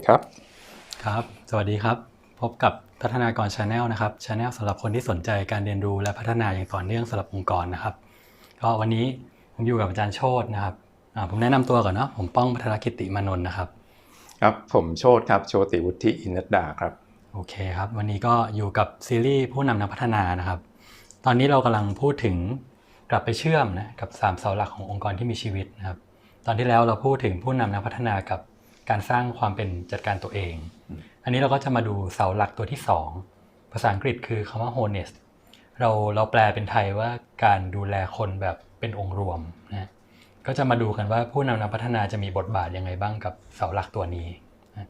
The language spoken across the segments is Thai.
สวัสดีครับ ครับ สวัสดีครับ พบกับพัฒนากรชาแนลนะครับชาแนลสำหรับคนที่สนใจการเรียนรู้และพัฒนาอย่างต่อเนื่องสำหรับองค์กรนะครับ ก็วันนี้ผมอยู่กับอาจารย์โชตนะครับอ่าผมแนะนำตัวก่อนเนาะผมป้องพัฒนกิติมานนท์นะครับ ครับผมโชตครับโชติวุฒิอินทดาครับโอเคครับ วันนี้ก็อยู่กับซีรีส์ผู้นำนักพัฒนานะครับ ตอนนี้เรากำลังพูดถึงกลับไปเชื่อมนะกับสามเสาหลักขององค์กรที่มีชีวิตนะครับ ตอนที่แล้วเราพูดถึงผู้นำนักพัฒนากับ การสร้างความเป็นจัดการตัวเอง อันนี้เราก็จะมาดูเสาหลักตัวที่ 2 ภาษาอังกฤษคือคำว่า wholeness เราเราแปลเป็นไทยว่าการดูแลคนแบบเป็นองค์รวมนะก็จะมาดูกันว่าผู้นำนักพัฒนาจะมีบทบาทยังไงบ้างกับเสาหลักตัวนี้นะ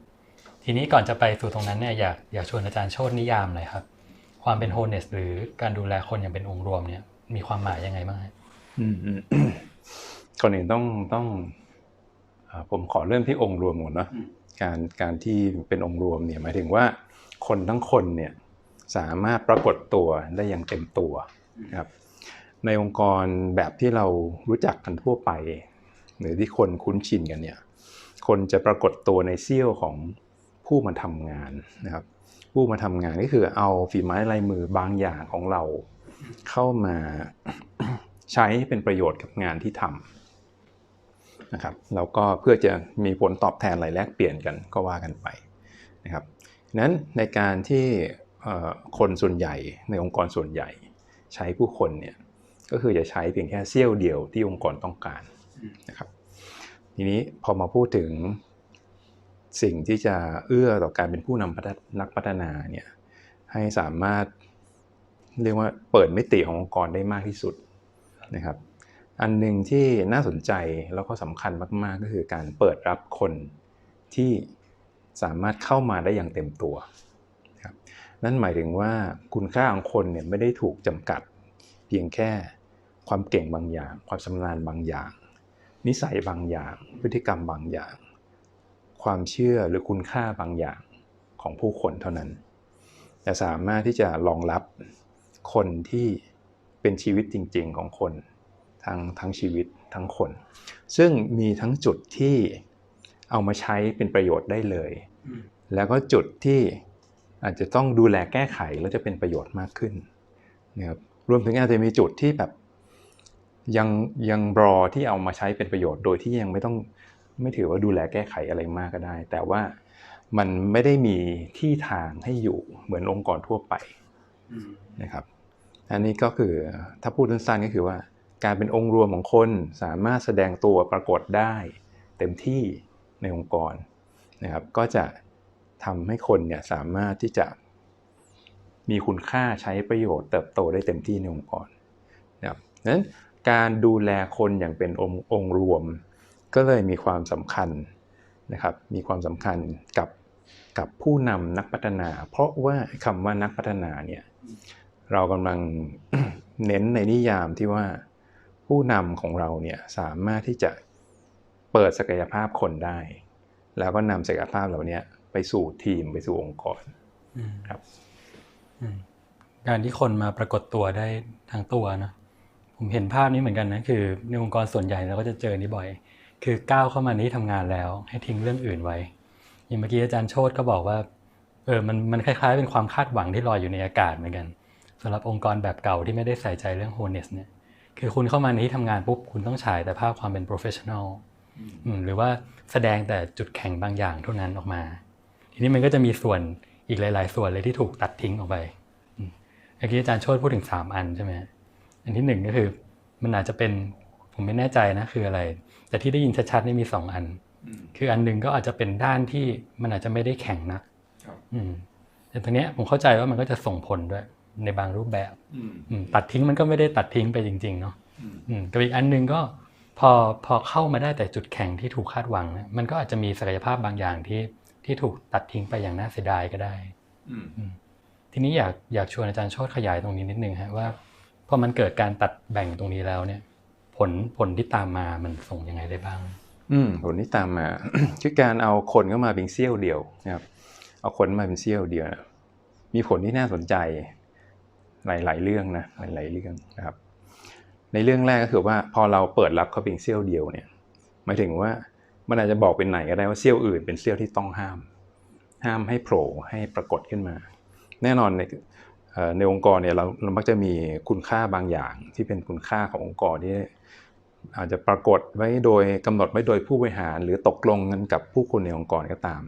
ทีนี้ก่อนจะไปสู่ตรงนั้นเนี่ยอยากอยากชวนอาจารย์โชตินิยามหน่อยครับ ความเป็น wholeness หรือการดูแลคนอย่างเป็นองค์รวมเนี่ยมีความหมายยังไงบ้างฮะอืมอืมก่อนอื่นต้องต้องอ่า ผมขอเริ่มที่องค์รวมก่อนเนอะการการที่เป็นองค์รวมเนี่ยหมายถึงว่าคนทั้งคนเนี่ยสามารถปรากฏตัวได้อย่างเต็มตัวนะครับในองค์กรแบบที่เรารู้จักกันทั่วไป หรือที่คนคุ้นชินกันเนี่ยคนจะปรากฏตัวในเสี้ยวของผู้มาทำงานนะครับผู้มาทำงานก็คือเอาฝีไม้ลายมือบางอย่างของเราเข้ามาใช้ให้เป็นประโยชน์กับงานที่ทำ นะครับแล้วก็เพื่อจะมีผลตอบแทนอะไรแลกเปลี่ยนกันก็ว่ากันไปนะครับนั้นในการที่คนส่วนใหญ่ในองค์กรส่วนใหญ่ ใช้ผู้คนเนี่ยก็คือจะใช้เพียงแค่เสี้ยวเดียวที่องค์กรต้องการนะครับทีนี้พอมาพูดถึงสิ่งที่จะเอื้อต่อการเป็นผู้นำพัฒนักพัฒนาเนี่ยให้สามารถเรียกว่าเปิดมิติขององค์กรได้มากที่สุดนะครับ อันหนึ่งที่น่าสนใจแล้วก็สำคัญมาก ๆ ก็คือการเปิดรับคนที่สามารถเข้ามาได้อย่างเต็มตัวนะครับนั่นหมายถึงว่าคุณค่าของคนเนี่ยไม่ได้ถูกจำกัดเพียงแค่ความเก่งบางอย่าง ความชำนาญบางอย่าง นิสัยบางอย่าง พฤติกรรมบางอย่าง ความเชื่อหรือคุณค่าบางอย่างของผู้คนเท่านั้น แต่สามารถที่จะรองรับคนที่เป็นชีวิตจริง ๆ ของคน ทั้งทั้งชีวิตทั้งคน ซึ่งมีทั้งจุดที่เอามาใช้เป็นประโยชน์ได้เลย แล้วก็จุดที่อาจจะต้องดูแลแก้ไขแล้วจะเป็นประโยชน์มากขึ้นนะครับรวมถึงอาจจะมีจุดที่แบบยังยังรอที่เอามาใช้เป็นประโยชน์ โดยที่ยังไม่ต้องไม่ถือว่าดูแลแก้ไขอะไรมากก็ได้ แต่ว่ามันไม่ได้มีที่ทางให้อยู่เหมือนองค์กรทั่วไปนะครับ อันนี้ก็คือถ้าพูดสั้นๆก็คือว่า การเป็นองค์รวมของคนสามารถแสดงตัวปรากฏได้เต็มที่ในองค์กรนะครับ ก็จะทำให้คนเนี่ยสามารถที่จะมีคุณค่าใช้ประโยชน์เติบโตได้เต็มที่ในองค์กรนะครับนั้นการดูแลคนอย่างเป็นองค์องรวม ก็เลยมีความสำคัญนะครับ มีความสำคัญกับกับผู้นำนักพัฒนา เพราะว่าคำว่านักพัฒนาเนี่ยเรากำลังเน้นในนิยามที่ว่า ผู้นำของเราเนี่ยสามารถที่จะเปิดศักยภาพคนได้ แล้วก็นำศักยภาพเหล่านี้ไปสู่ทีมไปสู่องค์กรอืมครับอืมการที่คนมาปรากฏตัวได้ทั้งตัวเนอะผมเห็นภาพนี้เหมือนกันนะคือในองค์กรส่วนใหญ่เราก็จะเจอนี้บ่อย คือก้าวเข้ามาในที่ทำงานแล้ว ให้ทิ้งเรื่องอื่นไว้อย่างเมื่อกี้อาจารย์โชตก็บอกว่าเออมันมันคล้ายๆ เป็นความคาดหวังที่ลอยอยู่ในอากาศเหมือนกันสำหรับองค์กรแบบเก่าที่ไม่ได้ใส่ใจเรื่อง wholeness เนี่ย คือคุณเข้ามาในที่ทำงานปุ๊บคุณต้องฉายแต่ภาพความเป็น professional อืมหรือว่าแสดงแต่จุดแข็งบางอย่างเท่านั้นออกมา ทีนี้มันก็จะมีส่วนอีกหลาย ๆ ส่วนเลยที่ถูกตัดทิ้งออกไปอืมเมื่อกี้อาจารย์โชติพูดถึง 3 อันใช่ไหมอันที่หนึ่งก็คือมันอาจจะเป็นผมไม่แน่ใจนะคืออะไร แต่ที่ได้ยินชัดๆนี่มี 2 อัน คืออันหนึ่งก็อาจจะเป็นด้านที่มันอาจจะไม่ได้แข็งนักครับอืมแต่ตรงเนี้ยผมเข้าใจว่ามันก็จะส่งผลด้วย ในบางรูปแบบอืมตัดทิ้งมันก็ไม่ได้ตัดทิ้งไปจริง ๆ เนาะอืมกับอีกอันหนึ่งก็พอพอเข้ามาได้แต่จุดแข็งที่ถูกคาดหวังนะมันก็อาจจะมีศักยภาพบางอย่างที่ที่ถูกตัดทิ้งไปอย่างน่าเสียดายก็ได้ทีนี้อยากอยากชวนอาจารย์โชติขยายตรงนี้นิดนึงฮะว่าพอมันเกิดการตัดแบ่งตรงนี้แล้วเนี่ย ผลผลที่ตามมามันส่งยังไงได้บ้าง อืมผลที่ตามมาคือการเอาคนเข้ามาเป็นเสี้ยวเดียวนะครับ เอาคนมาเป็นเสี้ยวเดียวนะมีผลที่น่าสนใจ หลาย ๆ เรื่องนะหลาย ๆ เรื่องนะครับ ในเรื่องแรกก็คือว่าพอเราเปิดรับเขาเพียงเสี้ยวเดียวเนี่ยหมายถึงว่ามันอาจจะบอกเป็นไหนก็ได้ว่าเซี่ยวอื่นเป็นเซี่ยวที่ต้องห้าม ห้ามให้โผล่ให้ปรากฏขึ้นมา แน่นอนในเอ่อในองค์กรเนี่ยเราเรามักจะมีคุณค่าบางอย่างที่เป็นคุณค่าขององค์กรที่อาจจะปรากฏไว้โดยกำหนดไว้โดยผู้บริหาร หรือตกลงกันกับผู้คนในองค์กรก็ตาม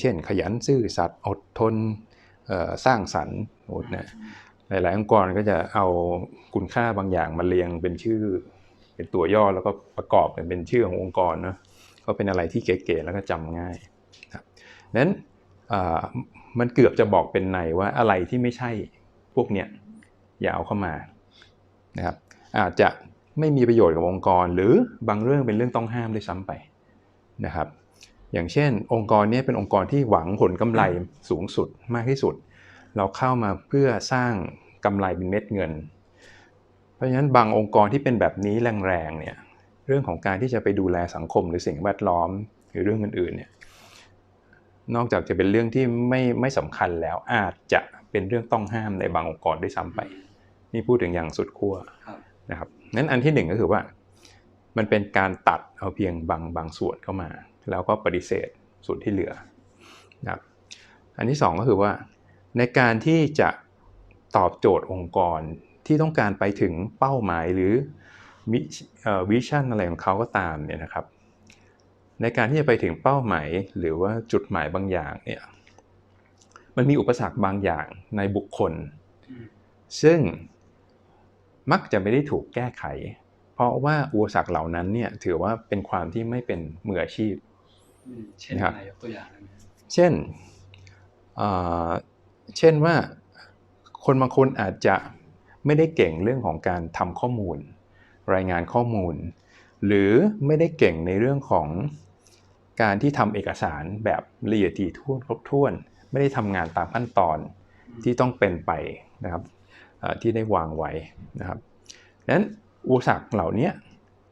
เช่น ขยันซื่อสัตย์อดทนสร้างสรรค์นะ หลาย ๆ องค์กรก็จะเอาคุณค่าบางอย่างมาเรียงเป็นชื่อ เป็นตัวย่อแล้วก็ประกอบกันเป็นชื่อขององค์กรเนาะก็เป็นอะไรที่เก๋ๆแล้วก็จำง่ายครับนั้นมันเกือบจะบอกเป็นในว่าอะไรที่ไม่ใช่พวกเนี้ยอย่าเอาเข้ามานะครับอาจจะไม่มีประโยชน์กับองค์กร หรือบางเรื่องเป็นเรื่องต้องห้ามด้วยซ้ำไปนะครับ อย่างเช่น องค์กรนี้เป็นองค์กรที่หวังผลกำไรสูงสุดมากที่สุด เราเข้ามาเพื่อสร้างกำไรเป็นเม็ดเงิน เพราะฉะนั้นบางองค์กรที่เป็นแบบนี้แรงๆเนี่ยเรื่องของการที่จะไปดูแลสังคมหรือสิ่งแวดล้อมหรือเรื่องอื่นๆเนี่ยนอกจากจะเป็นเรื่องที่ไม่ไม่สำคัญแล้วอาจจะเป็นเรื่องต้องห้ามในบางองค์กรด้วยซ้ำไป นี่พูดถึงอย่างสุดขั้วนะครับนั้นอันที่หนึ่งก็คือว่า มันเป็นการตัดเอาเพียงบางบางส่วนเข้ามา แล้วก็ปฏิเสธส่วนที่เหลือนะครับอันที่สองก็คือว่า ในการที่จะตอบโจทย์องค์กรที่ต้องการไปถึงเป้าหมายหรือวิชั่นอะไรของเขาก็ตามเนี่ยนะครับ ในการที่จะไปถึงเป้าหมายหรือว่าจุดหมายบางอย่างเนี่ยมันมีอุปสรรคบางอย่างในบุคคล ซึ่งมักจะไม่ได้ถูกแก้ไข เพราะว่าอุปสรรคเหล่านั้นเนี่ยถือว่าเป็นความที่ไม่เป็นมืออาชีพ เช่นนะครับอะไรยกตัวอย่าง เช่น เช่นว่าคนบางคนอาจจะไม่ได้เก่งเรื่องของการทำข้อมูล รายงานข้อมูล หรือไม่ได้เก่งในเรื่องของการที่ทำเอกสารแบบละเอียดถี่ถ้วนครบถ้วน ไม่ได้ทำงานตามขั้นตอนที่ต้องเป็นไปนะครับที่ได้วางไว้นะครับดังนั้นอุปสรรคเหล่านี้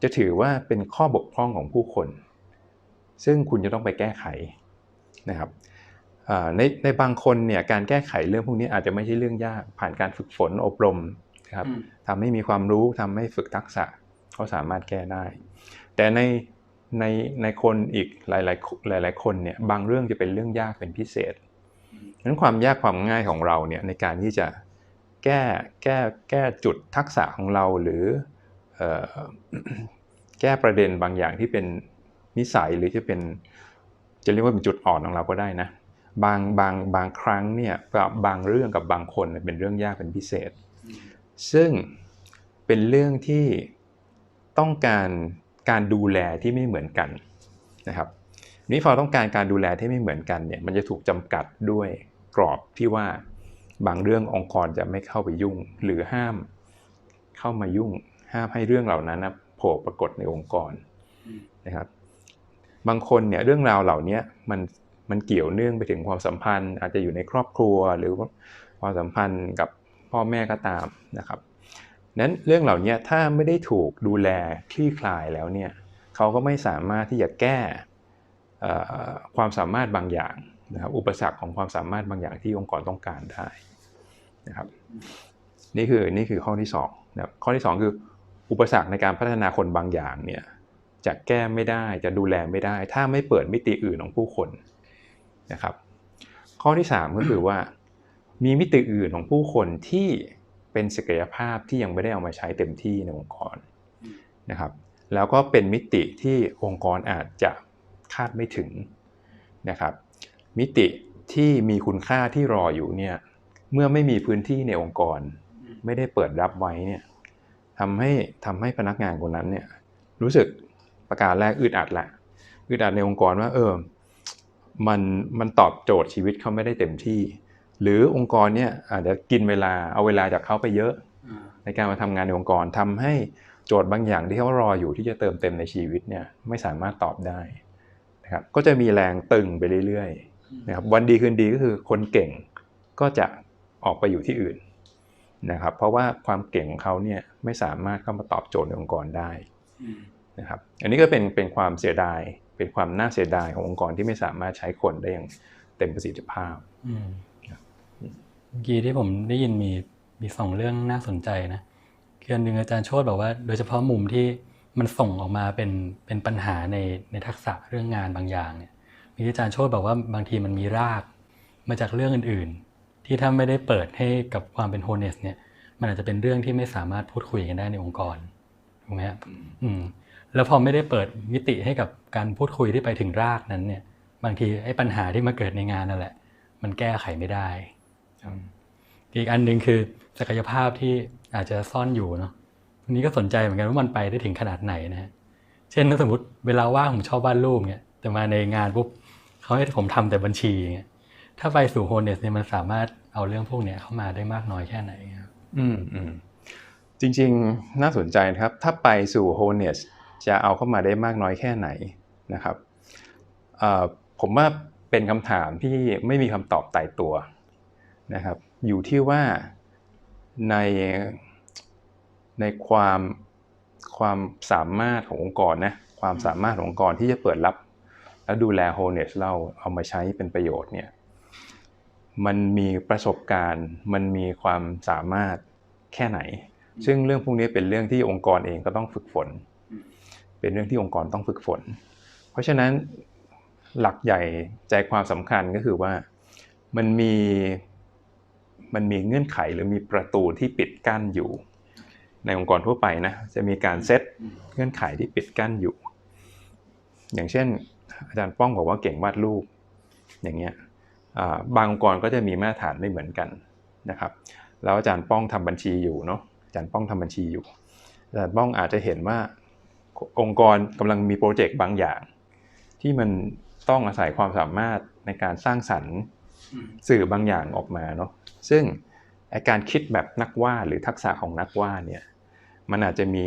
จะถือว่าเป็นข้อบกพร่องของผู้คน ซึ่งคุณจะต้องไปแก้ไขนะครับ ในในบางคนเนี่ยการแก้ไขเรื่องพวกนี้อาจจะไม่ใช่เรื่องยากผ่านการฝึกฝนอบรมนะครับอืมทำให้มีความรู้ทำให้ฝึกทักษะเขาสามารถแก้ได้ แต่ในในในคนอีกหลายหลายหลาย ๆ คนเนี่ยบางเรื่องจะเป็นเรื่องยากเป็นพิเศษดังนั้นความยากความง่ายของเราเนี่ยในการที่จะแก้แก้แก้จุดทักษะของเราหรือเอ่อแก้ประเด็นบางอย่างที่เป็นนิสัยหรือจะเป็นจะเรียกว่าเป็นจุดอ่อนของเราก็ได้นะ บางบางบางครั้งเนี่ยกับบางเรื่องกับบางคนเนี่ยเป็นเรื่องยากเป็นพิเศษ ซึ่งเป็นเรื่องที่ต้องการการดูแลที่ไม่เหมือนกันนะครับนี่พอต้องการการดูแลที่ไม่เหมือนกันเนี่ยมันจะถูกจำกัดด้วยกรอบที่ว่าบางเรื่ององค์กรจะไม่เข้าไปยุ่ง หรือห้ามเข้ามายุ่ง ห้ามให้เรื่องเหล่านั้นนะโผล่ปรากฏในองค์กรนะครับบางคนเนี่ยเรื่องราวเหล่านี้มัน มันเกี่ยวเนื่องไปถึงความสัมพันธ์ อาจจะอยู่ในครอบครัวหรือความสัมพันธ์กับพ่อแม่ก็ตามนะครับนั้นเรื่องเหล่านี้ถ้าไม่ได้ถูกดูแลคลี่คลายแล้วเนี่ยเขาก็ไม่สามารถที่จะแก้ความสามารถบางอย่างนะครับอุปสรรคของความสามารถบางอย่างที่องค์กรต้องการได้นะครับนี่คือนี่คือข้อที่สองนะครับข้อที่สองคืออุปสรรคในการพัฒนาคนบางอย่างเนี่ยจะแก้ไม่ได้จะดูแลไม่ได้ ถ้าไม่เปิดมิติอื่นของผู้คน นะครับ ข้อที่ 3 ก็คือว่า มีมิติอื่นของผู้คนที่เป็นศักยภาพที่ยังไม่ได้เอามาใช้เต็มที่ในองค์กรนะครับ แล้วก็เป็นมิติที่องค์กรอาจจะคาดไม่ถึงนะครับ มิติที่มีคุณค่าที่รออยู่เนี่ยเมื่อไม่มีพื้นที่ในองค์กร ไม่ได้เปิดรับไว้เนี่ยทำให้ทำให้พนักงานคนนั้นเนี่ยรู้สึกประการแรกอึดอัดแหละอึดอัดในองค์กรว่าเออ มันมันตอบโจทย์ชีวิตเขาไม่ได้เต็มที่ หรือองค์กรเนี่ยอาจจะกินเวลาเอาเวลาจากเขาไปเยอะ ในการมาทำงานในองค์กรทำให้โจทย์บางอย่างที่เขารออยู่ที่จะเติมเต็มในชีวิตเนี่ยไม่สามารถตอบได้นะครับก็จะมีแรงตึงไปเรื่อยๆนะครับวันดีคืนดีก็คือคนเก่งก็จะออกไปอยู่ที่อื่นนะครับเพราะว่าความเก่งของเขาเนี่ยไม่สามารถเข้ามาตอบโจทย์ในองค์กรได้นะครับอันนี้ก็เป็นเป็นความเสียดาย เป็นความน่าเสียดายขององค์กรที่ไม่สามารถใช้คนได้อย่างเต็มประสิทธิภาพอืมเมื่อกี้ที่ผมได้ยินมีมีสองเรื่องน่าสนใจนะคืออันหนึ่งอาจารย์โชติบอกว่า โดยเฉพาะมุมที่มันส่งออกมาเป็นเป็นปัญหาในในทักษะเรื่องงานบางอย่างเนี่ยมีอาจารย์โชติบอกว่าบางทีมันมีราก มาจากเรื่องอื่น ๆ ที่ถ้าไม่ได้เปิดให้กับความเป็นโฮเนสเนี่ย มันอาจจะเป็นเรื่องที่ไม่สามารถพูดคุยกันได้ในองค์กรถูกไหมครับอืม แล้วพอไม่ได้เปิดมิติให้กับการพูดคุยที่ไปถึงรากนั้นเนี่ย บางทีไอ้ปัญหาที่มาเกิดในงานนั่นแหละ มันแก้ไขไม่ได้ครับอีกอันหนึ่งคือศักยภาพที่อาจจะซ่อนอยู่เนาะอันนี้ก็สนใจเหมือนกันว่ามันไปได้ถึงขนาดไหนนะฮะเช่นถ้าสมมติเวลาว่างผมชอบวาดรูปเนี่ยแต่มาในงานปุ๊บเขาให้ผมทำแต่บัญชีเงี้ยถ้าไปสู่โฮเนสเนี่ยมันสามารถเอาเรื่องพวกเนี้ยเข้ามาได้มากน้อยแค่ไหนครับอืมอืมจริง ๆ น่าสนใจนะครับ ถ้าไปสู่ wholeness จะเอาเข้ามาได้มากน้อยแค่ไหนนะครับผมว่าเป็นคำถามที่ไม่มีคำตอบตายตัวนะครับ อยู่ที่ว่าในในความความสามารถขององค์กรนะความสามารถขององค์กรที่จะเปิดรับ และดูแล wholeness เราเอามาใช้เป็นประโยชน์เนี่ยมันมีประสบการณ์ มันมีความสามารถแค่ไหน ซึ่งเรื่องพวกนี้เป็นเรื่องที่องค์กรเองก็ต้องฝึกฝน เป็นเรื่องที่องค์กรต้องฝึกฝน เพราะฉะนั้นหลักใหญ่ใจความสำคัญก็คือว่ามันมีมันมีเงื่อนไขหรือมีประตูที่ปิดกั้นอยู่ ในองค์กรทั่วไปนะจะมีการเซตเงื่อนไขที่ปิดกั้นอยู่ อย่างเช่น อาจารย์ป้องบอกว่าเก่งวาดรูปอย่างเงี้ยบางองค์กรก็จะมีมาตรฐานไม่เหมือนกันนะครับแล้วอาจารย์ป้องทำบัญชีอยู่เนาะอาจารย์ป้องทำบัญชีอยู่อาจารย์ป้องอาจจะเห็นว่า องค์กรกำลังมีโปรเจกต์บางอย่าง ที่มันต้องอาศัยความสามารถในการสร้างสรรค์สื่อบางอย่างออกมาเนาะซึ่งไอการคิดแบบนักวาดหรือทักษะของนักวาดเนี่ยมันอาจจะมี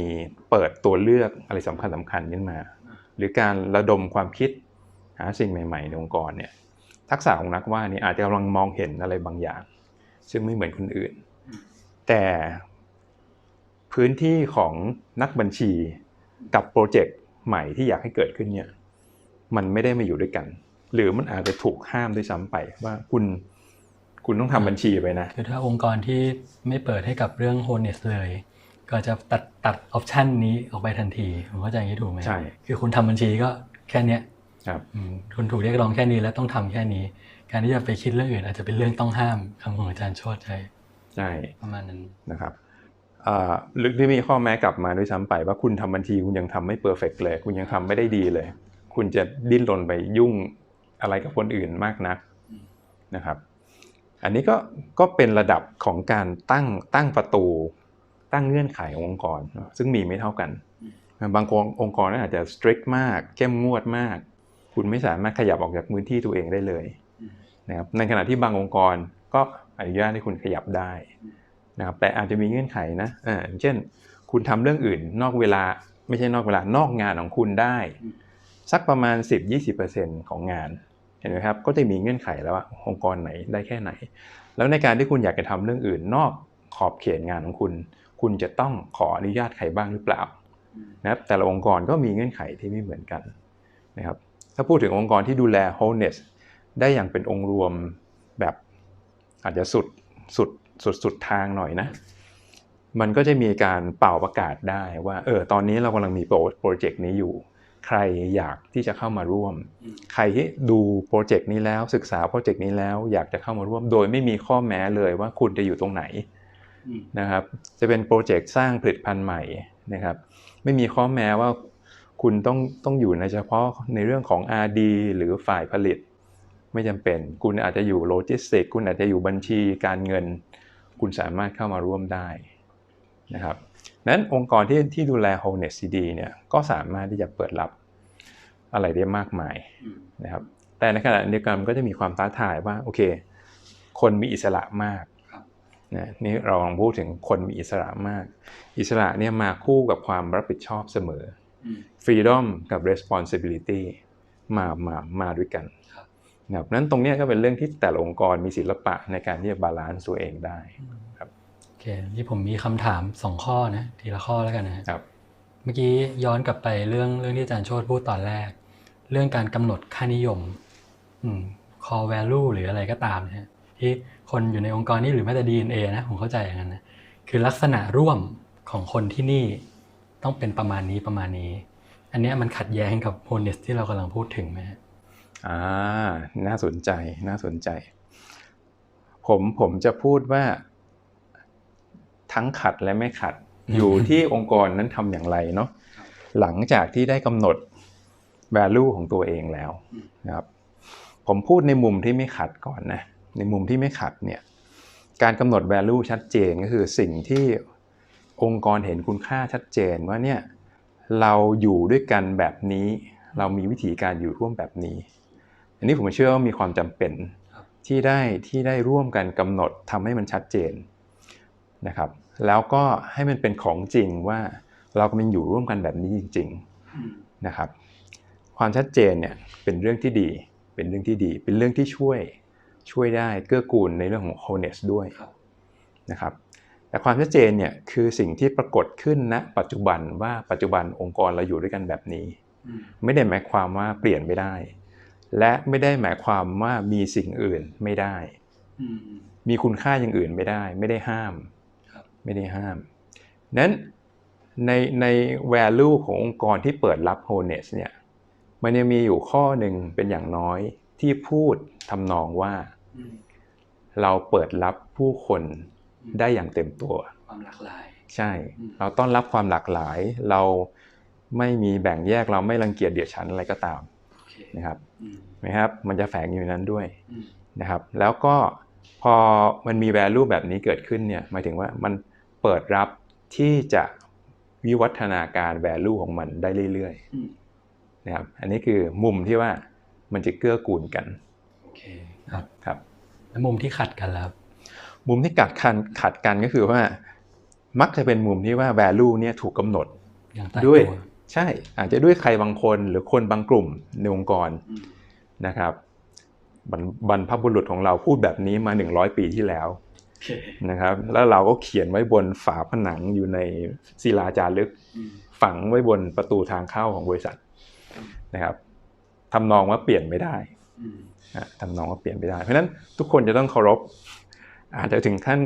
เปิดตัวเลือกอะไรสำคัญสำคัญขึ้นมา หรือการระดมความคิดหาสิ่งใหม่ ๆ ในองค์กรเนี่ยทักษะของนักวาดนี่อาจจะกำลังมองเห็นอะไรบางอย่าง ซึ่งไม่เหมือนคนอื่น แต่พื้นที่ของนักบัญชี กับโปรเจกต์ใหม่ที่อยากให้เกิดขึ้นเนี่ยมันไม่ได้มาอยู่ด้วยกัน หรือมันอาจจะถูกห้ามด้วยซ้ำไปว่าคุณคุณต้องทำบัญชีไปนะคือถ้าองค์กรที่ไม่เปิดให้กับเรื่องโฮเนสเลย ก็จะตัดตัดออปชันนี้ออกไปทันทีผมเข้าใจอย่างนี้ถูกไหมใช่คือคุณทำบัญชีก็แค่เนี้ยครับอืมคุณถูกเรียกร้องแค่นี้และต้องทำแค่นี้ การที่จะไปคิดเรื่องอื่นอาจจะเป็นเรื่องต้องห้ามคำของอาจารย์โชติใช่ใช่ประมาณนั้นนะครับ อ่าหรือที่มีข้อแม้กลับมาด้วยซ้ำไปว่าคุณทำบัญชีคุณยังทำไม่เพอร์เฟกเลย คุณยังทำไม่ได้ดีเลย คุณจะดิ้นรนไปยุ่งอะไรกับคนอื่นมากนักนะครับ อันนี้ก็ก็เป็นระดับของการตั้งตั้งประตู ตั้งเงื่อนไขององค์กร ซึ่งมีไม่เท่ากัน บางองค์องค์กรอาจจะ strict มากเข้มงวดมาก คุณไม่สามารถขยับออกจากพื้นที่ตัวเองได้เลยนะครับในขณะที่บางองค์กรก็อนุญาตให้คุณขยับได้ นะครับแต่อาจจะมีเงื่อนไขนะอ่าอย่างเช่น คุณทำเรื่องอื่น นอกเวลาไม่ใช่นอกเวลานอกงานของคุณได้ สักประมาณ 10-20%ของงานเห็นไหมครับก็จะมีเงื่อนไขแล้วว่าองค์กรไหนได้แค่ไหน แล้วในการที่คุณอยากจะทำเรื่องอื่น นอกขอบเขตงานของคุณ คุณจะต้องขออนุญาตใครบ้างหรือเปล่านะครับแต่ละองค์กรก็มีเงื่อนไขที่ไม่เหมือนกันนะครับถ้าพูดถึงองค์กรที่ดูแล wholeness ได้อย่างเป็นองค์รวมแบบอาจจะสุดสุด สุดสุดทางหน่อยนะ มันก็จะมีการเป่าประกาศได้ว่าเออตอนนี้เรากำลังมีโปรเจกต์นี้อยู่ ใครอยากที่จะเข้ามาร่วม ใครที่ดูโปรเจกต์นี้แล้วศึกษาโปรเจกต์นี้แล้วอยากจะเข้ามาร่วม โดยไม่มีข้อแม้เลยว่าคุณจะอยู่ตรงไหนนะครับจะเป็นโปรเจกต์สร้างผลิตภัณฑ์ใหม่นะครับ ไม่มีข้อแม้ว่าคุณต้องต้องอยู่ในเฉพาะในเรื่องของ R&D หรือฝ่ายผลิต ไม่จำเป็น คุณอาจจะอยู่โลจิสติก คุณอาจจะอยู่บัญชีการเงิน คุณสามารถเข้ามาร่วมได้นะครับนั้นองค์กรที่ที่ดูแล wholeness CD เนี่ยก็สามารถที่จะเปิดรับอะไรได้มากมายนะครับแต่ในขณะเดียวกันมันก็จะมีความท้าทายว่าโอเค คนมีอิสระมากนะนี่เราลองพูดถึงคนมีอิสระมาก อิสระเนี่ยมาคู่กับความรับผิดชอบเสมอ freedom กับ responsibility มามามาด้วยกันครับ นะครับนั้นตรงเนี้ยก็เป็นเรื่องที่แต่ละองค์กรมีศิลปะในการที่จะบาลานซ์ตัวเองได้โอเคที่ผมมีคำถามสองข้อนะทีละข้อแล้วกันนะฮะครับ เมื่อกี้ย้อนกลับไปเรื่องเรื่องที่อาจารย์โชติพูดตอนแรก เรื่องการกำหนดค่านิยมอืม core value หรืออะไรก็ตามนะฮะที่คนอยู่ในองค์กรนี้หรือแม้แต่ DNA นะผมเข้าใจอย่างนั้นนะคือลักษณะร่วมของคนที่นี่ต้องเป็นประมาณนี้ประมาณนี้ อันเนี้ยมันขัดแย้งกับโฮเนสที่เรากำลังพูดถึงไหมฮะ อ่า น่าสนใจ น่าสนใจ ผมผมจะพูดว่าทั้งขัดและไม่ขัด อยู่ที่องค์กรนั้นทำอย่างไรเนาะ หลังจากที่ได้กำหนด value ของตัวเองแล้วนะครับ ผมพูดในมุมที่ไม่ขัดก่อนนะ ในมุมที่ไม่ขัดเนี่ย การกำหนด value ชัดเจนก็คือสิ่งที่องค์กรเห็นคุณค่าชัดเจนว่าเนี่ยเราอยู่ด้วยกันแบบนี้ เรามีวิธีการอยู่ร่วมแบบนี้ อันนี้ผมเชื่อว่ามีความจำเป็นครับที่ได้ที่ได้ร่วมกันกำหนดทำให้มันชัดเจนนะครับ แล้วก็ให้มันเป็นของจริงว่าเรากำลังอยู่ร่วมกันแบบนี้จริง ๆนะครับ ความชัดเจนเนี่ยเป็นเรื่องที่ดี เป็นเรื่องที่ดี เป็นเรื่องที่ช่วยช่วยได้เกื้อกูลในเรื่องของ wholeness ด้วยครับนะครับแต่ความชัดเจนเนี่ยคือสิ่งที่ปรากฏขึ้นณปัจจุบันว่าปัจจุบันองค์กรเราอยู่ด้วยกันแบบนี้ ไม่ได้หมายความว่าเปลี่ยนไม่ได้ และไม่ได้หมายความว่ามีสิ่งอื่นไม่ได้ มีคุณค่าอย่างอื่นไม่ได้ ไม่ได้ห้ามครับไม่ได้ห้าม นั้นในใน value ขององค์กรที่เปิดรับ wholeness เนี่ย มันยังมีอยู่ข้อหนึ่งเป็นอย่างน้อยที่พูดทำนองว่า เราเปิดรับผู้คนได้อย่างเต็มตัว ความหลากหลาย ใช่อืมเราต้อนรับความหลากหลาย เราไม่มีแบ่งแยกเราไม่รังเกียจเดียดฉันอะไรก็ตามโอเค นะครับอืมนะครับ มันจะแฝงอยู่ในนั้นด้วยอืมนะครับ แล้วก็พอมันมี value แบบนี้เกิดขึ้นเนี่ยหมายถึงว่ามันเปิดรับที่จะวิวัฒนาการ value ของมันได้เรื่อยอืมๆนะครับ อันนี้คือมุมที่ว่ามันจะเกื้อกูลกันโอเคครับครับแล้วมุมที่ขัดกันแล้วครับมุมที่กัดขันขัดกันก็คือว่า มักจะเป็นมุมที่ว่า value เนี่ยถูกกำหนดอย่างตายด้วยตัว ใช่อาจจะด้วยใครบางคนหรือคนบางกลุ่มในองค์กรอืมนะครับบรรบรรพบุรุษของเราพูดแบบนี้มา 100 ปีที่แล้วโอเคนะครับแล้วเราก็เขียนไว้บนฝาผนังอยู่ในศิลาจารึกอืมฝังไว้บนประตูทางเข้าของบริษัทนะครับทำนองว่าเปลี่ยนไม่ได้อืมนะทำนองว่าเปลี่ยนไม่ได้ เพราะฉะนั้นทุกคนจะต้องเคารพ อาจจะถึงขั้น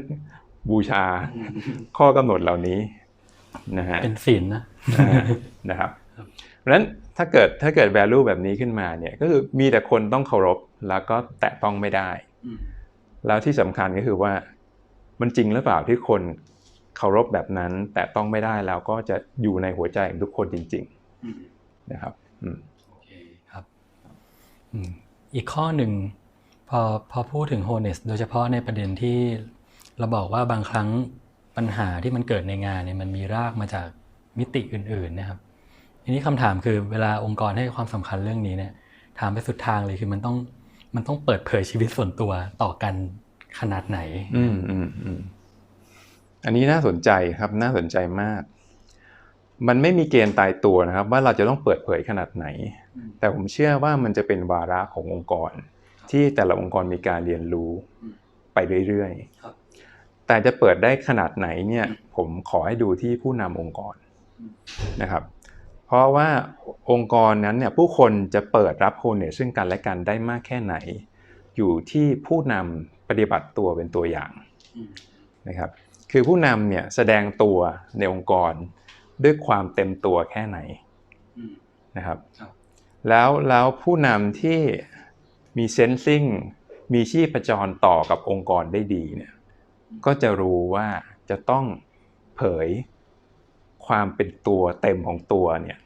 บูชาอืมข้อกำหนดเหล่านี้ นะฮะเป็นศีลนะอ่านะครับครับเพราะฉะนั้นถ้าเกิดถ้าเกิด value แบบนี้ขึ้นมาเนี่ยก็คือมีแต่คนต้องเคารพแล้วก็แตะต้องไม่ได้อืมแล้วที่สำคัญก็คือว่ามันจริงหรือเปล่าที่คนเคารพแบบนั้น แต่ต้องไม่ได้แล้วก็จะอยู่ในหัวใจของทุกคนจริงอืมๆนะครับอืมโอเคครับอืมอีกข้อหนึ่งพอพอพูดถึง wholeness โดยเฉพาะในประเด็นที่เราบอกว่าบางครั้ง ปัญหาที่มันเกิดในงานเนี่ยมันมีรากมาจากมิติอื่นๆนะครับทีนี้คำถามคือเวลาองค์กรให้ความสำคัญเรื่องนี้เนี่ยถามไปสุดทางเลยคือมันต้องมันต้องเปิดเผยชีวิตส่วนตัวต่อกันขนาดไหน อืมอืมอืมอันนี้น่าสนใจครับน่าสนใจมาก มันไม่มีเกณฑ์ตายตัวนะครับ ว่าเราจะต้องเปิดเผยขนาดไหนอืมแต่ผมเชื่อว่ามันจะเป็นวาระขององค์กร ที่แต่ละองค์กรมีการเรียนรู้อืมไปเรื่อยครับๆ แต่จะเปิดได้ขนาดไหนเนี่ยผมขอให้ดูที่ผู้นำองค์กรอืมนะครับ เพราะว่าองค์กรนั้นเนี่ยผู้คนจะเปิดรับโฮเนสซึ่งกันและกันได้มากแค่ไหน อยู่ที่ผู้นำปฏิบัติตัวเป็นตัวอย่างอืมนะครับ คือผู้นำเนี่ยแสดงตัวในองค์กรด้วยความเต็มตัวแค่ไหนอืมนะครับครับแล้วแล้วผู้นำที่มีเซนซิงมีชีพจรต่อกับองค์กรได้ดีเนี่ย ก็จะรู้ว่าจะต้องเผยความเป็นตัวเต็มของตัวเนี่ย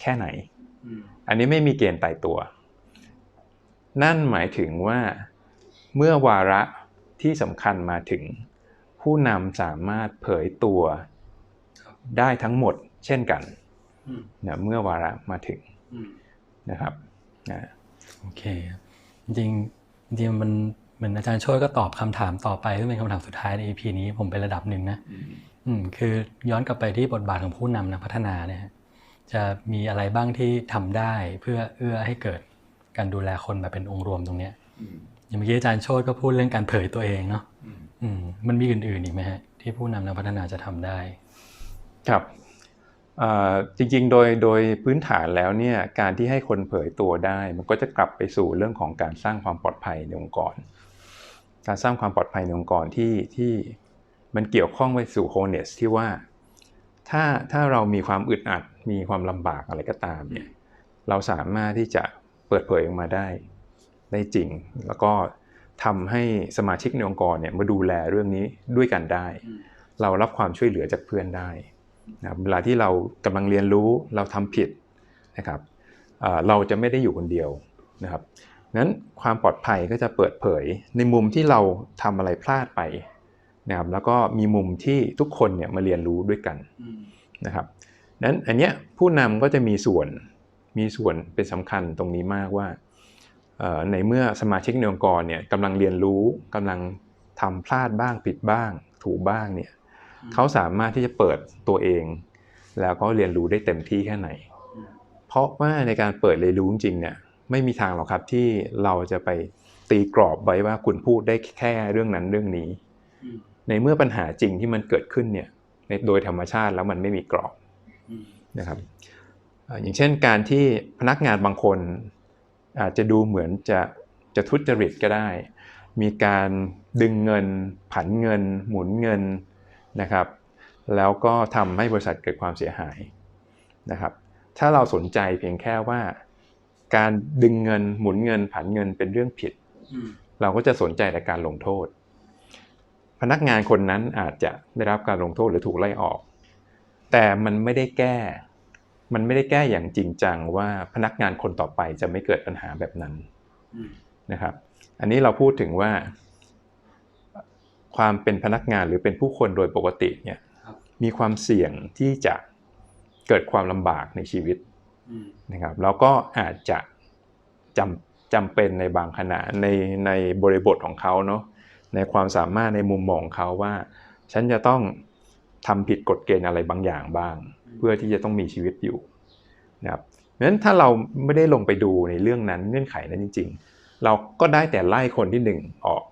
แค่ไหนอืมอันนี้ไม่มีเกณฑ์ตายตัว นั่นหมายถึงว่าเมื่อวาระที่สำคัญมาถึง ผู้นำสามารถเผยตัวครับได้ทั้งหมดเช่นกันอืมนะเมื่อวาระมาถึงอืมนะครับนะโอเคครับจริงๆจริงๆมันเห มือนอาจารย์ช่วยก็ตอบคำถามต่อไปซึ่งเป็นคำถามสุดท้ายใน EP นี้ผมเป็นระดับหนึ่งนะอืมคือย้อนกลับไปที่บทบาทของผู้นำนักพัฒนาเนี่ยฮะจะมีอะไรบ้างที่ทำได้เพื่อเอื้อให้เกิดการดูแลคนแบบเป็นองค์รวมตรงเนี้ยอย่างเมื่อกี้อาจารย์โชตก็พูดเรื่องการเผยตัวเองเนาะอืมมันมีอื่นๆอีกไหมฮะที่ผู้นำนักพัฒนาจะทำได้ ครับเอ่อจริงๆ โดยโดยพื้นฐานแล้วเนี่ยการที่ให้คนเผยตัวได้ มันก็จะกลับไปสู่เรื่องของการสร้างความปลอดภัยในองค์กร การสร้างความปลอดภัยในองค์กรที่ที่มันเกี่ยวข้องไปสู่ wholeness ที่ว่าถ้าถ้าเรามีความอึดอัด มีความลำบากอะไรก็ตามเนี่ยเราสามารถที่จะเปิดเผยออกมาได้ได้จริง แล้วก็ทำให้สมาชิกในองค์กรเนี่ยมาดูแลเรื่องนี้ด้วยกันได้ เรารับความช่วยเหลือจากเพื่อนได้นะครับเวลาที่เรากำลังเรียนรู้เราทำผิดนะครับเราจะไม่ได้อยู่คนเดียวนะครับ นั้นความปลอดภัยก็จะเปิดเผยในมุมที่เราทำอะไรพลาดไปนะครับแล้วก็มีมุมที่ทุกคนเนี่ยมาเรียนรู้ด้วยกันอืมนะครับนั้นอันเนี้ยผู้นำก็จะมีส่วนมีส่วนเป็นสำคัญตรงนี้มากว่าเอ่อในเมื่อสมาชิกในองค์กรเนี่ยกำลังเรียนรู้กำลังทำพลาดบ้างผิดบ้าง ถูกบ้างเนี่ยอืมเขาสามารถที่จะเปิดตัวเอง แล้วก็เรียนรู้ได้เต็มที่แค่ไหนอืมเพราะว่าในการเปิดเรียนรู้จริงๆเนี่ย ไม่มีทางหรอกครับที่เราจะไปตีกรอบไว้ว่าคุณพูดได้แค่เรื่องนั้นเรื่องนี้อืมในเมื่อปัญหาจริงที่มันเกิดขึ้นเนี่ยในโดยธรรมชาติแล้วมันไม่มีกรอบอืมนะครับเอ่ออย่างเช่นการที่พนักงานบางคนอาจจะดูเหมือนจะจะทุจริตก็ได้ มีการดึงเงิน ผันเงิน หมุนเงินนะครับ แล้วก็ทำให้บริษัทเกิดความเสียหายนะครับ ถ้าเราสนใจเพียงแค่ว่า การดึงเงินหมุนเงินผันเงินเป็นเรื่องผิดอืมเราก็จะสนใจแต่การลงโทษ พนักงานคนนั้นอาจจะได้รับการลงโทษหรือถูกไล่ออก แต่มันไม่ได้แก้ มันไม่ได้แก้อย่างจริงจังว่าพนักงานคนต่อไปจะไม่เกิดปัญหาแบบนั้นอืมนะครับ อันนี้เราพูดถึงว่า ความเป็นพนักงานหรือเป็นผู้คนโดยปกติเนี่ยครับมีความเสี่ยงที่จะเกิดความลำบากในชีวิตอืม นะครับแล้วก็อาจจะจำจำเป็นในบางขณะในในบริบทของเขาเนาะในความสามารถในมุมมองของเขาว่า ฉันจะต้องทำผิดกฎเกณฑ์อะไรบางอย่างบ้าง เพื่อที่จะต้องมีชีวิตอยู่นะครับเพราะฉะนั้นถ้าเราไม่ได้ลงไปดูในเรื่องนั้นเงื่อนไขนั้นจริง ๆ เราก็ได้แต่ไล่คนที่หนึ่งออก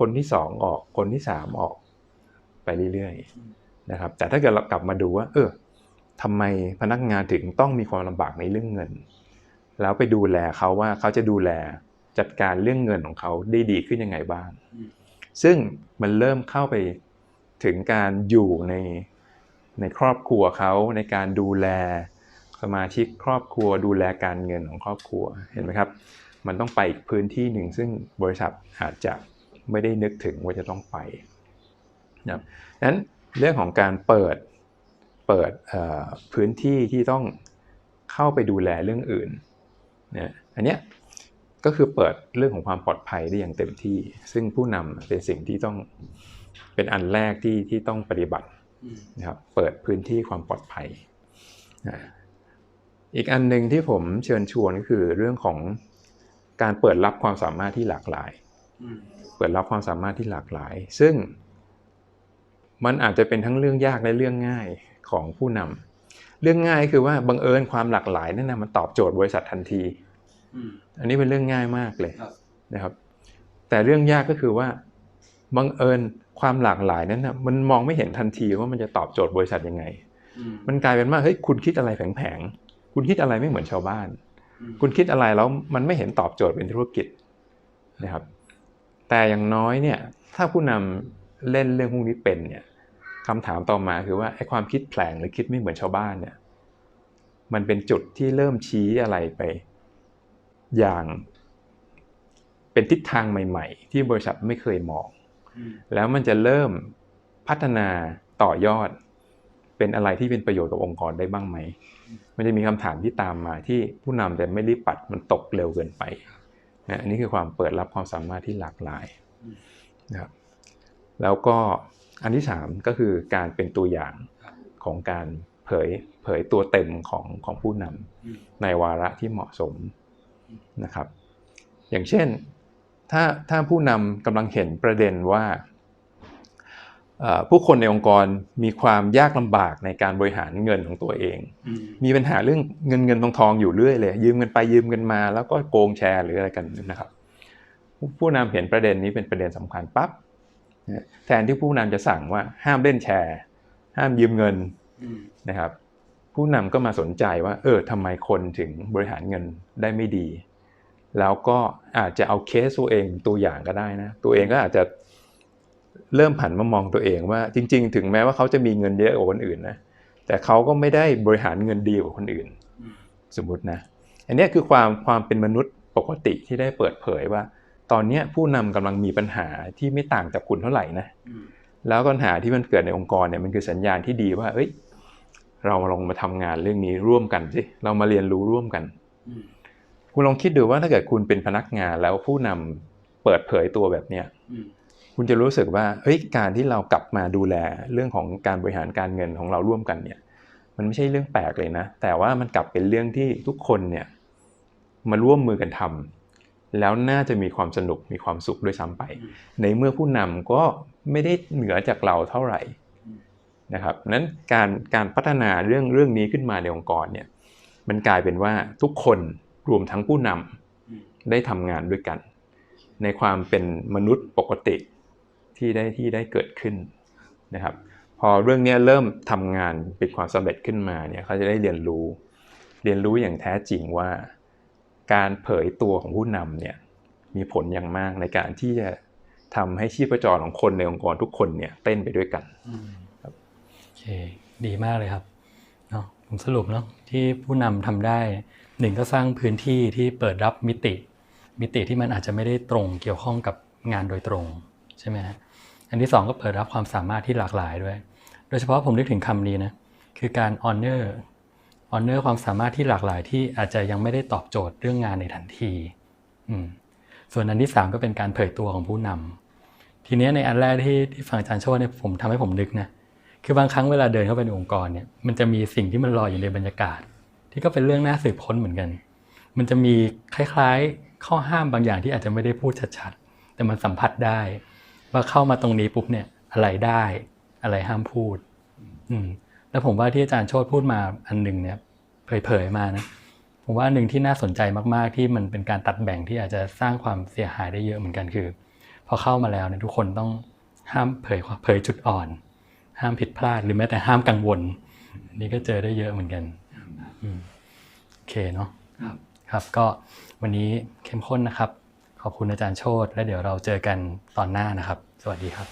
คนที่สองออกคนที่สามออกไปเรื่อยๆนะครับแต่ถ้าเกิดเรากลับมาดูว่า เออ ทำไมพนักงานถึงต้องมีความลำบากในเรื่องเงิน แล้วไปดูแลเขาว่าเขาจะดูแลจัดการเรื่องเงินของเขาได้ดีขึ้นยังไงบ้าง ซึ่งมันเริ่มเข้าไปถึงการอยู่ในในครอบครัวเขาในการดูแลสมาชิกครอบครัว ดูแลการเงินของครอบครัวเห็นไหมครับ มันต้องไปอีกพื้นที่หนึ่งซึ่งบริษัทอาจจะไม่ได้นึกถึงว่าจะต้องไปนะครับนั้นเรื่องของการเปิด เปิดเอ่อพื้นที่ที่ต้องเข้าไปดูแลเรื่องอื่นนะอันเนี้ยก็คือเปิดเรื่องของความปลอดภัยได้อย่างเต็มที่ ซึ่งผู้นำเป็นสิ่งที่ต้องเป็นอันแรกที่ที่ต้องปฏิบัติอืมนะครับเปิดพื้นที่ความปลอดภัยนะอีกอันหนึ่งที่ผมเชิญชวนก็คือเรื่องของการเปิดรับความสามารถที่หลากหลายอืมเปิดรับความสามารถที่หลากหลาย ซึ่งมันอาจจะเป็นทั้งเรื่องยากและเรื่องง่าย ของผู้นำเรื่องง่ายคือว่าบังเอิญความหลากหลายนั่นนะมันตอบโจทย์บริษัททันทีอืมอันนี้เป็นเรื่องง่ายมากเลยครับนะครับ แต่เรื่องยากก็คือว่าบังเอิญความหลากหลายนั้นนะมันมองไม่เห็นทันทีว่ามันจะตอบโจทย์บริษัทยังไงอืมมันกลายเป็นว่าเฮ้ยคุณคิดอะไรแผงๆคุณคิดอะไรไม่เหมือนชาวบ้านอืมคุณคิดอะไรแล้วมันไม่เห็นตอบโจทย์เป็นธุรกิจนะครับ แต่อย่างน้อยเนี่ย ถ้าผู้นำเล่นเรื่องพวกนี้เป็นเนี่ย คำถามต่อมาคือว่าไอ้ความคิดแผลงหรือคิดไม่เหมือนชาวบ้านเนี่ยมันเป็นจุดที่เริ่มชี้อะไรไป อย่าง เป็นทิศทางใหม่ ๆ ที่บริษัทไม่เคยมองอืมแล้วมันจะเริ่มพัฒนาต่อยอด เป็นอะไรที่เป็นประโยชน์กับองค์กรได้บ้างไหม มันจะมีคำถามที่ตามมาที่ผู้นำจะไม่รีบปัดมันตกเร็วเกินไปนะอันนี้คือความเปิดรับความสามารถที่หลากหลายนะครับแล้วก็ อันที่สามก็คือการเป็นตัวอย่างครับของการเผยเผยตัวเต็มของของผู้นำอืมในวาระที่เหมาะสมนะครับ อย่างเช่นถ้าถ้าผู้นำกำลังเห็นประเด็นว่าเอ่อผู้คนในองค์กรมีความยากลำบากในการบริหารเงินของตัวเองอืมมีปัญหาเรื่องเงินเงินทองทองอยู่เรื่อยเลย ยืมเงินไปยืมเงินมา แล้วก็โกงแชร์หรืออะไรกันนะครับ ผู้ผู้นำเห็นประเด็นนี้เป็นประเด็นสำคัญปั๊บนะ แทนที่ผู้นำจะสั่งว่าห้ามเล่นแชร์ ห้ามยืมเงินอืมนะครับ ผู้นำก็มาสนใจว่า เออทำไมคนถึงบริหารเงินได้ไม่ดี แล้วก็อาจจะเอาเคสตัวเองเป็นตัวอย่างก็ได้นะ ตัวเองก็อาจจะเริ่มผันมามองตัวเองว่า จริง ๆ ถึงแม้ว่าเขาจะมีเงินเยอะกว่าคนอื่นนะแต่เขาก็ไม่ได้บริหารเงินดีกว่าคนอื่นอืมสมมุตินะ อันเนี้ยคือความความเป็นมนุษย์ปกติที่ได้เปิดเผยว่า ตอนเนี้ยผู้นำกำลังมีปัญหาที่ไม่ต่างจากคุณเท่าไหร่นะอืมแล้วปัญหาที่มันเกิดในองค์กรเนี่ยมันคือสัญญาณที่ดีว่า เอ้ย เราลองมาทำงานเรื่องนี้ร่วมกันสิเรามาเรียนรู้ร่วมกันอืมคุณลองคิดดูว่าถ้าเกิดคุณเป็นพนักงานแล้วผู้นำเปิดเผยตัวแบบเนี้ยอืมคุณจะรู้สึกว่าเฮ้ยการที่เรากลับมาดูแลเรื่องของการบริหารการเงินของเราร่วมกันเนี่ย มันไม่ใช่เรื่องแปลกเลยนะ แต่ว่ามันกลับเป็นเรื่องที่ทุกคนเนี่ยมาร่วมมือกันทำ แล้วน่าจะมีความสนุกมีความสุขด้วยซ้ำไปอืมในเมื่อผู้นำก็ไม่ได้เหนือจากเราเท่าไหร่อืมนะครับนั้นการการพัฒนาเรื่องเรื่องนี้ขึ้นมาในองค์กรเนี่ยมันกลายเป็นว่าทุกคนรวมทั้งผู้นำอืมได้ทำงานด้วยกัน ในความเป็นมนุษย์ปกติที่ได้ที่ได้เกิดขึ้นนะครับ พอเรื่องเนี้ยเริ่มทำงานเป็นความสำเร็จขึ้นมาเนี่ยเขาจะได้เรียนรู้ เรียนรู้อย่างแท้จริงว่า การเผยตัวของผู้นำเนี่ยมีผลอย่างมากในการที่จะทำให้ชีพจรของคนในองค์กรทุกคนเนี่ยเต้นไปด้วยกันโอเคดีมากเลยครับเนาะผมสรุปเนาะที่ผู้นำทำได้หนึ่งก็สร้างพื้นที่ที่เปิดรับมิติ มิติที่มันอาจจะไม่ได้ตรงเกี่ยวข้องกับงานโดยตรงใช่ไหมฮะอันที่สองก็เปิดรับความสามารถที่หลากหลายด้วย โดยเฉพาะผมนึกถึงคำนี้นะคือการ honor honor ความสามารถที่หลากหลายที่อาจจะยังไม่ได้ตอบโจทย์เรื่องงานในทันที ส่วนอันที่สามก็เป็นการเผยตัวของผู้นำทีนี้ในอันแรกที่ที่ฟังอาจารย์โชติเนี่ยผมทำให้ผมนึกนะคือบางครั้งเวลาเดินเข้าไปในองค์กรเนี่ยมันจะมีสิ่งที่มันลอยอยู่ในบรรยากาศ ที่ก็เป็นเรื่องน่าสืบค้นเหมือนกัน มันจะมีคล้ายๆ ข้อห้ามบางอย่างที่อาจจะไม่ได้พูดชัดๆแต่มันสัมผัสได้ ว่าเข้ามาตรงนี้ปุ๊บเนี่ยอะไรได้ อะไรห้ามพูด อืม แล้วผมว่าที่อาจารย์โชติพูดมาอันหนึ่งเนี่ยเผยๆมานะผมว่าอันหนึ่งที่น่าสนใจมากๆที่มันเป็นการตัดแบ่งที่อาจจะสร้างความเสียหายได้เยอะเหมือนกันคือ พอเข้ามาแล้วเนี่ยทุกคนต้องห้ามเผยความเผยจุดอ่อน ห้ามผิดพลาดหรือแม้แต่ห้ามกังวลอันนี่ก็เจอได้เยอะเหมือนกันอืมโอเคเนาะครับครับก็วันนี้เข้มข้นนะครับ ขอบคุณอาจารย์โชตและเดี๋ยวเราเจอกันตอนหน้านะครับ สวัสดีครับ